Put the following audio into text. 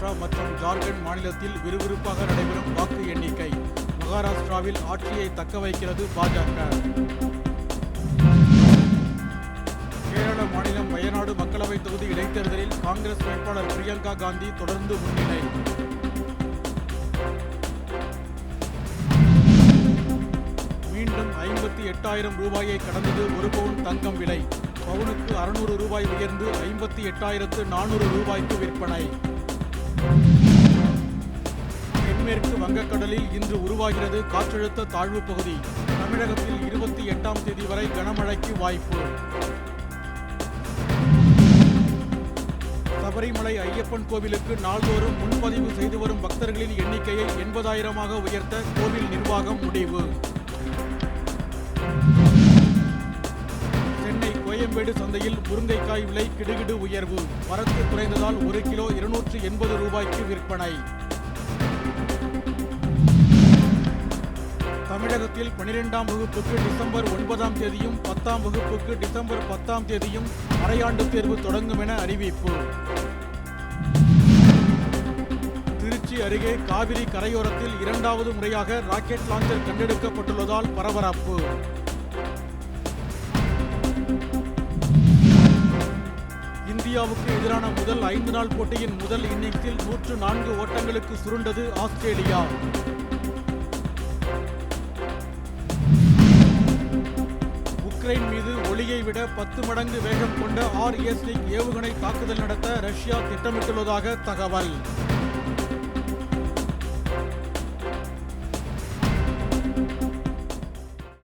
ஜார்க்கண்ட் மாநிலத்தில் விறுவிறுப்பாக நடைபெறும் வாக்கு எண்ணிக்கை. மகாராஷ்டிராவில் ஆட்சியை தக்க வைக்கிறது பாஜக. கேரள மாநிலம் வயநாடு மக்களவைத் தொகுதி இடைத்தேர்தலில் காங்கிரஸ் வேட்பாளர் பிரியங்கா காந்தி தொடர்ந்து முன்னிலை. மீண்டும் ஐம்பத்தி எட்டாயிரம் ரூபாயை கடந்தது ஒரு பவுன் தங்கம் விலை. பவுனுக்கு அறுநூறு ரூபாய் உயர்ந்து ஐம்பத்தி எட்டாயிரத்து நானூறு ரூபாய்க்கு விற்பனை. தென்மேற்கு வங்கக்கடலில் இன்று உருவாகிறது காற்றழுத்த தாழ்வு பகுதி. தமிழகத்தில் இருபத்தி எட்டாம் தேதி வரை கனமழைக்கு வாய்ப்பு. சபரிமலை ஐயப்பன் கோவிலுக்கு நாள்தோறும் முன்பதிவு செய்து வரும் பக்தர்களின் எண்ணிக்கையை எண்பதாயிரமாக உயர்த்த கோவில் நிர்வாகம் முடிவு. கோயம்பேடு சந்தையில் முருங்கைக்காய் விலை கிடுகிடு உயர்வு. வரத்து குறைந்ததால் ஒரு கிலோ இருநூற்று எண்பது ரூபாய்க்கு விற்பனை. தமிழகத்தில் பனிரெண்டாம் வகுப்புக்கு டிசம்பர் ஒன்பதாம் தேதியும் பத்தாம் வகுப்புக்கு டிசம்பர் பத்தாம் தேதியும் அரையாண்டு தேர்வு தொடங்கும் என அறிவிப்பு. திருச்சி அருகே காவிரி கரையோரத்தில் இரண்டாவது முறையாக ராக்கெட் லாஞ்சர் கண்டெடுக்கப்பட்டுள்ளதால் பரபரப்பு. இந்தியாவுக்கு எதிரான முதல் ஐந்து நாள் போட்டியின் முதல் இன்னிங்ஸில் நூற்று நான்கு ஓட்டங்களுக்கு சுருண்டது ஆஸ்திரேலியா. உக்ரைன் மீது ஒளியை விட பத்து மடங்கு வேகம் கொண்ட ஆர்எஸ்லிக் ஏவுகணை தாக்குதல் நடத்த ரஷ்யா திட்டமிட்டுள்ளதாக தகவல்.